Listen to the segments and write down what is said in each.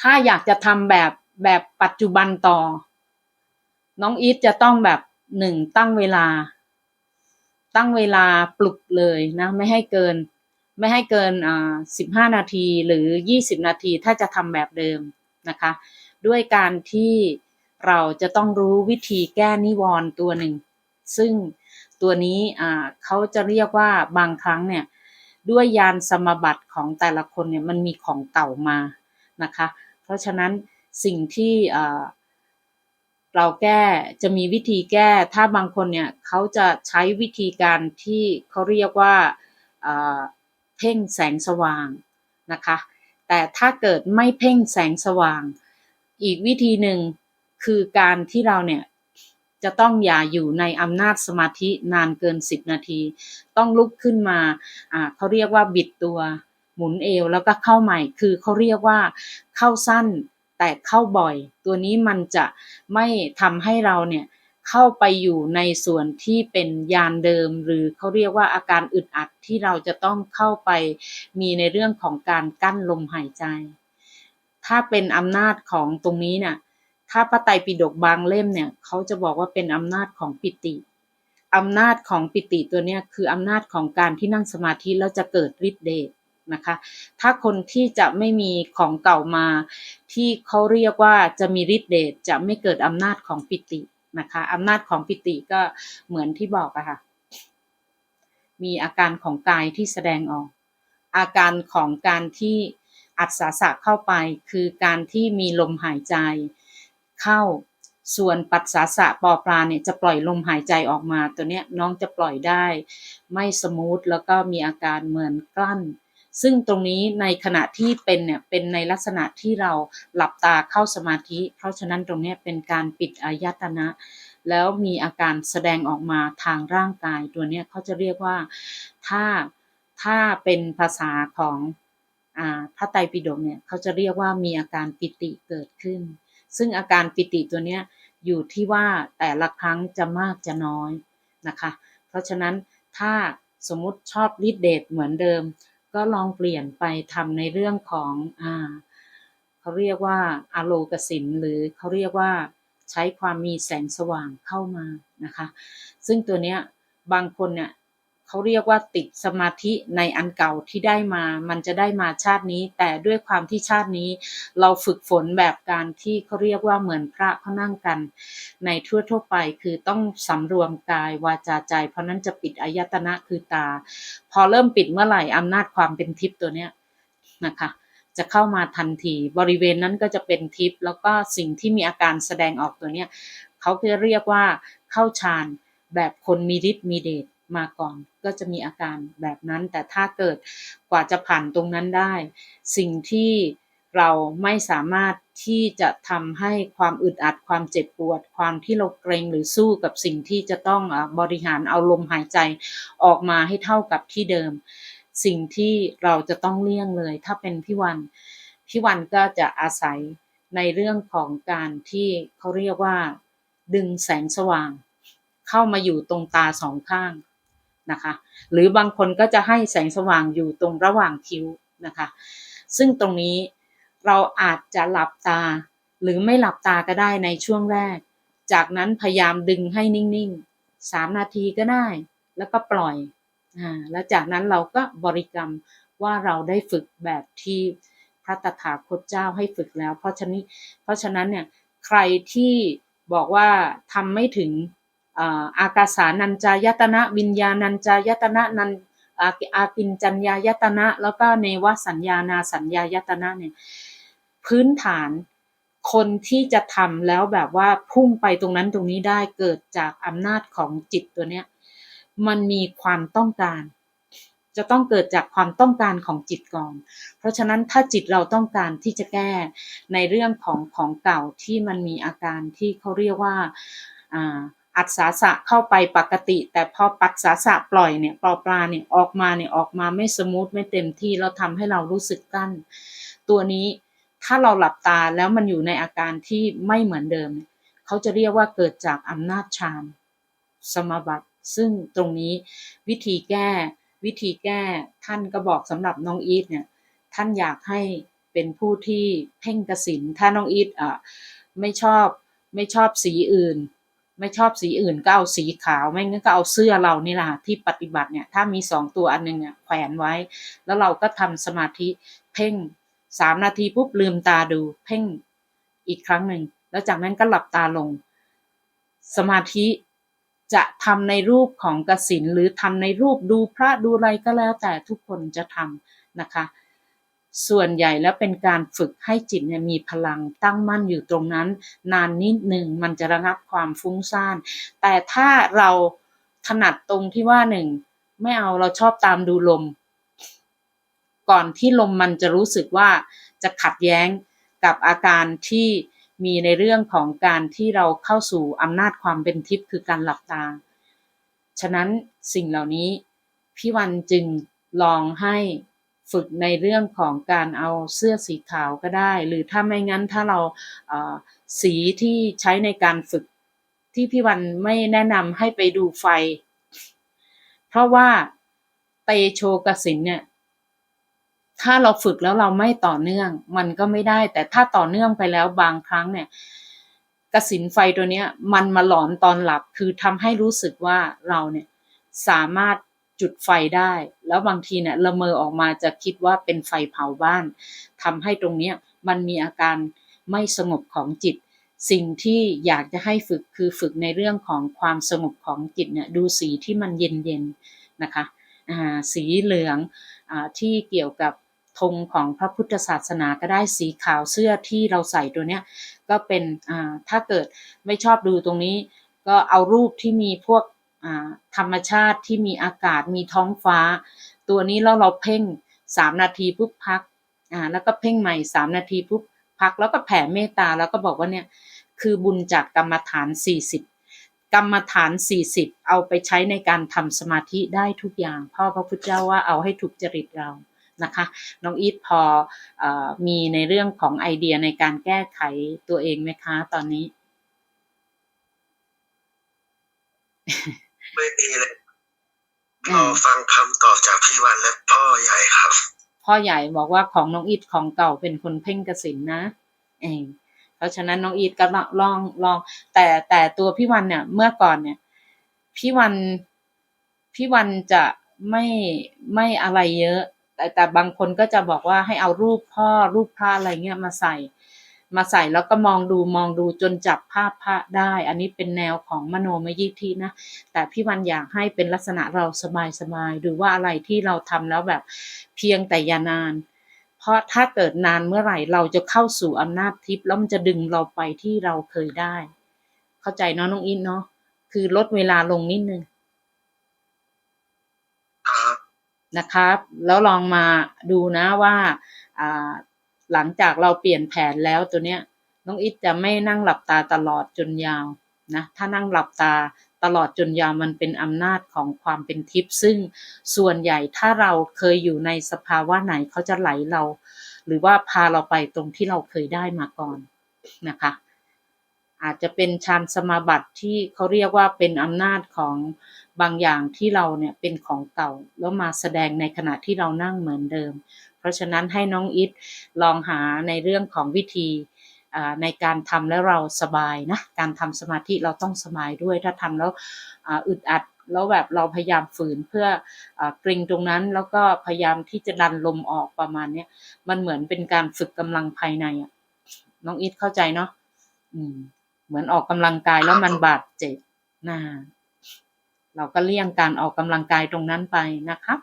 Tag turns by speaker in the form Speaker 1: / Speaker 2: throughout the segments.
Speaker 1: ถ้าอยากจะทำแบบแบบปัจจุบันต่อ น้องอีทจะต้องแบบหนึ่งตั้งเวลา ตั้งเวลาปลุกเลยนะ ไม่ให้เกิน ไม่ให้เกินอ่าสิบห้านาทีหรือยี่สิบนาทีถ้าจะทำแบบเดิมนะคะ ด้วยการที่เราจะต้องรู้วิธีแก้นิวรณ์ตัวหนึ่ง ซึ่งตัวนี้อ่าเขาจะเรียกว่าบางครั้งเนี่ย ด้วยยานสมบัติของแต่ละคนเนี่ยมันมีของเก่ามานะคะ ราะฉะนั้นสิ่งที่เราแก้จะมีวิธีแก้ ถ้าบางคนเนี่ยเขาจะใช้วิธีการที่เขาเรียกว่าเพ่งแสงสว่างนะคะ แต่ถ้าเกิดไม่เพ่งแสงสว่าง อีกวิธีหนึ่งคือการที่เราเนี่ยจะต้องอย่าอยู่ในอำนาจสมาธินานเกิน 10 นาที ต้องลุกขึ้นมาเขาเรียกว่าบิดตัว หมุนเอวแล้วก็เข้าใหม่ คือเขาเรียกว่าเข้าสั้นแต่เข้าบ่อย ตัวนี้มันจะไม่ทำให้เราเนี่ยเข้าไปอยู่ในส่วนที่เป็นยานเดิม หรือเขาเรียกว่าอาการอึดอัดที่เราจะต้องเข้าไปมีในเรื่องของการกั้นลมหายใจ ถ้าเป็นอำนาจของตรงนี้เนี่ยถ้าพระไตรปิฎกบางเล่มเนี่ยเขาจะบอกว่าเป็นอำนาจของปิติอำนาจของปิติตัวเนี้ยคืออำนาจของการที่นั่งสมาธิแล้วจะเกิดฤทธิ์เดช นะคะ ถ้าคนที่จะไม่มีของเก่ามา ที่เขาเรียกว่าจะมีฤทธิ์เดชจะไม่เกิดอำนาจของปิตินะคะอำนาจของปิติก็เหมือนที่บอกอะค่ะ มีอาการของกายที่แสดงออก อาการของการที่อัศสะเข้าไป คือการที่มีลมหายใจ เข้าส่วนปัสสาสะปอปลาเนี่ยจะปล่อยลมหายใจออกมา ตัวเนี้ยน้องจะปล่อยได้ ไม่สมูทแล้วก็มีอาการเหมือนกลั้น ซึ่งตรงนี้ในขณะที่เป็นเนี่ยเป็นในลักษณะที่เราหลับตาเข้าสมาธิ เพราะฉะนั้นตรงนี้เป็นการปิดอายตนะ แล้วมีอาการแสดงออกมาทางร่างกาย ตัวเนี้ยเขาจะเรียกว่าถ้าถ้าเป็นภาษาของอาพระไตรปิฎกเนี่ยเขาจะเรียกว่ามีอาการปิติเกิดขึ้น ซึ่งอาการปิติตัวเนี้ยอยู่ที่ว่าแต่ละครั้งจะมากจะน้อยนะคะ เพราะฉะนั้นถ้าสมมติชอบฤทธิเดชเหมือนเดิม ก็ลองเปลี่ยนไปทำในเรื่องของอ่าเขาเรียกว่าอะโลกสินหรือเขาเรียกว่าใช้ความมีแสงสว่างเข้ามานะคะ ซึ่งตัวเนี้ยบางคนเนี่ย เขาเรียกว่าติดสมาธิในอันเก่าที่ได้มา มันจะได้มาชาตินี้ แต่ด้วยความที่ชาตินี้ เราฝึกฝนแบบการที่เขาเรียกว่าเหมือนพระเขานั่งกัน ในทั่วทั่วไปคือต้องสำรวมกายวาจาใจ เพราะนั้นจะปิดอายตนะคือตา พอเริ่มปิดเมื่อไหร่อำนาจความเป็นทิพย์ตัวเนี้ยนะคะจะเข้ามาทันทีบริเวณนั้นก็จะเป็นทิพย์แล้วก็สิ่งที่มีอาการแสดงออกตัวเนี้ยเขาจะเรียกว่าเข้าฌานแบบคนมีฤทธิ์มีเดช มาก่อน ก็จะมีอาการแบบนั้น แต่ถ้าเกิดกว่าจะผ่านตรงนั้นได้ สิ่งที่เราไม่สามารถที่จะทำให้ความอึดอัดความเจ็บปวด ความที่เราเกรงหรือสู้กับสิ่งที่จะต้องบริหารเอาลมหายใจออกมาให้เท่ากับที่เดิม สิ่งที่เราจะต้องเลี่ยงเลย ถ้าเป็นพี่วันพี่วันก็จะอาศัยในเรื่องของการที่เขาเรียกว่า ดึงแสงสว่าง เข้ามาอยู่ตรงตาสองข้าง นะคะ หรือบางคนก็จะให้แสงสว่างอยู่ตรงระหว่างคิ้วนะคะ ซึ่งตรงนี้เราอาจจะหลับตา หรือไม่หลับตาก็ได้ในช่วงแรก จากนั้นพยายามดึงให้นิ่งๆสามนาทีก็ได้ แล้วก็ปล่อยอ่าแล้วจากนั้นเราก็บริกรรมว่าเราได้ฝึกแบบที่พระตถาคตเจ้าให้ฝึกแล้ว เพราะฉะนั้เพราะฉะนั้นเนี่ยใครที่บอกว่าทำไม่ถึง อาอากาสานัญจายตนะ วิญญาณัญจายตนะนันอาอากินจัญญายตนะ แล้วก็เนวสัญญานาสัญญายตนะเนี่ยพื้นฐานคนที่จะทำแล้วแบบว่าพุ่งไปตรงนั้นตรงนี้ได้เกิดจากอำนาจของจิตตัวเนี้ยมันมีความต้องการ จะต้องเกิดจากความต้องการของจิตก่อน เพราะฉะนั้นถ้าจิตเราต้องการที่จะแก้ในเรื่องของของเก่าที่มันมีอาการที่เขาเรียกว่าอ่า อัศาสะเข้าไปปกติ แต่พอปัสสาสะปล่อยเนี่ยปลอปลาเนี่ยออกมาเนี่ยออกมาไม่สมูทไม่เต็มที่แล้วทำให้เรารู้สึกกั้น ตัวนี้ถ้าเราหลับตาแล้วมันอยู่ในอาการที่ไม่เหมือนเดิม เขาจะเรียกว่าเกิดจากอำนาจฌานสมาบัติ ซึ่งตรงนี้วิธีแก้ วิธีแก้ท่านก็บอกสำหรับน้องอีทเนี่ยท่านอยากให้เป็นผู้ที่เพ่งกสินถ้าน้องอีทอะไม่ชอบไม่ชอบสีอื่น ไม่ชอบสีอื่นก็เอาสีขาวไม่งั้นก็เอาเสื้อเรานี่แหละค่ะที่ปฏิบัติเนี่ย ถ้ามีสองตัวอันหนึงเนี่ยแขวนไว้ แล้วเราก็ทำสมาธิเพ่งสามนาทีปุ๊บลืมตาดู เพ่งอีกครั้งหนึ่งแล้วจากนั้นก็หลับตาลง สมาธิจะทำในรูปของกสินหรือทำในรูปดูพระดูอะไรก็แล้วแต่ทุกคนจะทำนะคะ ส่วนใหญ่แล้วเป็นการฝึกให้จิตเนี่ยมีพลังตั้งมั่นอยู่ตรงนั้น นานนิดหนึ่งมันจะระงับความฟุ้งซ่าน แต่ถ้าเราถนัดตรงที่ว่าหนึ่งไม่เอาเราชอบตามดูลม ก่อนที่ลมมันจะรู้สึกว่าจะขัดแย้งกับอาการที่มีในเรื่องของการที่เราเข้าสู่อำนาจความเป็นทิพย์คือการหลับตา ฉะนั้นสิ่งเหล่านี้พี่วันจึงลองให้ ฝึกในเรื่องของการเอาเสื้อสีขาวก็ได้ หรือถ้าไม่งั้นถ้าเราสีที่ใช้ในการฝึกที่พี่วันไม่แนะนำให้ไปดูไฟ เพราะว่าเตโชกสินเนี่ยถ้าเราฝึกแล้วเราไม่ต่อเนื่อง มันก็ไม่ได้ แต่ถ้าต่อเนื่องไปแล้วบางครั้งเนี่ยกสินไฟตัวเนี้ย มันมาหลอนตอนหลับคือทำให้รู้สึกว่าเราเนี่ยสามารถ จุดไฟได้ แล้วบางทีเนี่ยละเมอออกมาจะคิดว่าเป็นไฟเผาบ้านทำให้ตรงเนี้ยมันมีอาการไม่สงบของจิต สิ่งที่อยากจะให้ฝึกคือฝึกในเรื่องของความสงบของจิตเนี่ยดูสีที่มันเย็นๆนะคะสีเหลืองอที่เกี่ยวกับธงของพระพุทธศาสนาก็ได้สีขาวเสื้อที่เราใส่ตัวเนี้ยก็เป็นถ้าเกิดไม่ชอบดูตรงนี้ ก็เอารูปที่มีพวก ธรรมชาติที่มีอากาศมีท้องฟ้า ตัวนี้แล้วเราเพ่งสามนาทีปุ๊บพักอ่าแล้วก็เพ่งใหม่สามนาทีปุ๊บพักแล้วก็แผ่เมตตาแล้วก็บอกว่าเนี่ยคือบุญจากกรรมฐาน 40 กรรมฐาน 40 เอาไปใช้ในการทำสมาธิได้ทุกอย่างพ่อพระพุทธเจ้าว่าเอาให้ถูกจริตเรานะคะน้องอีทพออมีในเรื่องของไอเดียในการแก้ไขตัวเองไหมคะ ตอนนี้
Speaker 2: ไม่มีเลย
Speaker 1: อื
Speaker 2: รอ
Speaker 1: ม
Speaker 2: ฟังคำตอบจากพี่วันและพ่อใหญ่ครับ
Speaker 1: พ่อใหญ่บอกว่าของน้องอีทของเก่าเป็นคนเพ่งกสินนะเองเพราะฉะนั้นน้องอีทก็ลองลองลอง แต่แต่ตัวพี่วันเนี่ย เมื่อก่อนเนี่ย พี่วันพี่วันจะไม่ไม่อะไรเยอะ แต่แต่บางคนก็จะบอกว่าให้เอารูปพ่อรูปพระอะไรเงี้ยมาใส่ มาใส่แล้วก็มองดูมองดูจนจับภาพพระได้ อันนี้เป็นแนวของมโนมยิทธินะ แต่พี่วันอยากให้เป็นลักษณะเราสบายสบายๆดูว่าอะไรที่เราทำแล้วแบบเพียงแต่อย่านาน เพราะถ้าเกิดนานเมื่อไหร่เราจะเข้าสู่อำนาจทิพย์แล้วมันจะดึงเราไปที่เราเคยได้ เข้าใจเนาะน้องอินเนาะคือลดเวลาลงนิดนึง
Speaker 2: ครับ
Speaker 1: นะครับ แล้วลองมาดูนะว่าอ่า หลังจากเราเปลี่ยนแผนแล้วตัวเนี้ยน้องอิทจะไม่นั่งหลับตาตลอดจนยาวนะถ้านั่งหลับตาตลอดจนยาวมันเป็นอำนาจของความเป็นทิพย์ซึ่งส่วนใหญ่ถ้าเราเคยอยู่ในสภาวะไหนเขาจะไหลเรา หรือว่าพาเราไปตรงที่เราเคยได้มาก่อนนะคะ อาจจะเป็นฌานสมาบัติที่เขาเรียกว่าเป็นอำนาจของบางอย่างที่เราเนี่ยเป็นของเก่า แล้วมาแสดงในขณะที่เรานั่งเหมือนเดิม เพราะฉะนั้นให้น้องอิทลองหาในเรื่องของวิธีในการทำแล้วเราสบายนะ การทำสมาธิเราต้องสบายด้วย ถ้าทำแล้วอึดอัดแล้วแบบเราพยายามฝืนเพื่อเกรงตรงนั้นแล้วก็พยายามที่จะดันลมออกประมาณเนี้ยมันเหมือนเป็นการฝึกกำลังภายในอะน้องอิทเข้าใจเนาะอืม เหมือนออกกำลังกายแล้วมันบาดเจ็บนะเราก็เลี่ยงการออกกำลังกายตรงนั้นไปนะครับ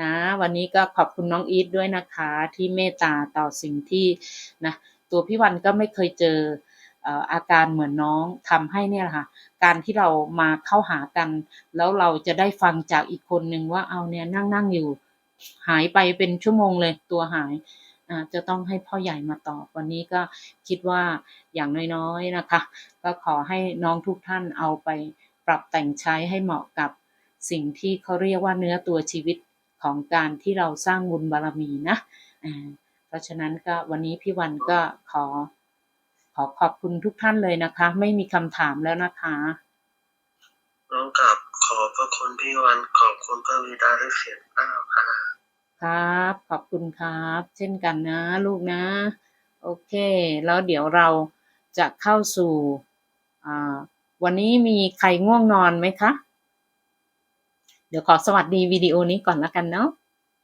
Speaker 1: นะ วันนี้ก็ขอบคุณน้องอีทด้วยนะคะ ที่เมตตาต่อสิ่งที่นะตัวพี่วันก็ไม่เคยเจออาการเหมือนน้องทำให้เนี่ยค่ะ การที่เรามาเข้าหากัน แล้วเราจะได้ฟังจากอีกคนนึงว่าเอาเนี่ยนั่งนั่งอยู่ หายไปเป็นชั่วโมงเลยตัวหายจะต้องให้พ่อใหญ่มาตอบวันนี้ก็คิดว่าอย่างน้อยๆนะคะ ก็ขอให้น้องทุกท่านเอาไปปรับแต่งใช้ให้เหมาะกับสิ่งที่เขาเรียกว่าเนื้อตัวชีวิต ของการที่เราสร้างบุญบารมีนะเพราะฉะนั้นก็วันนี้พี่วันก็ขอขอขอบคุณทุกท่านเลยนะคะ ไม่มีคำถามแล้วนะคะ
Speaker 2: น้องกับขอบพระคุณพี่วันขอบคุณพระวิดาด้วยเสียงอ้าวค่ะ
Speaker 1: ครับ ขอบคุณครับ เช่นกันนะลูกนะ โอเค แล้วเดี๋ยวเราจะเข้าสู่วันนี้มีใครง่วงนอนไหมคะ เดี๋ยวขอสวัสดีวิดีโอนี้ก่อนแล้วกันเนาะ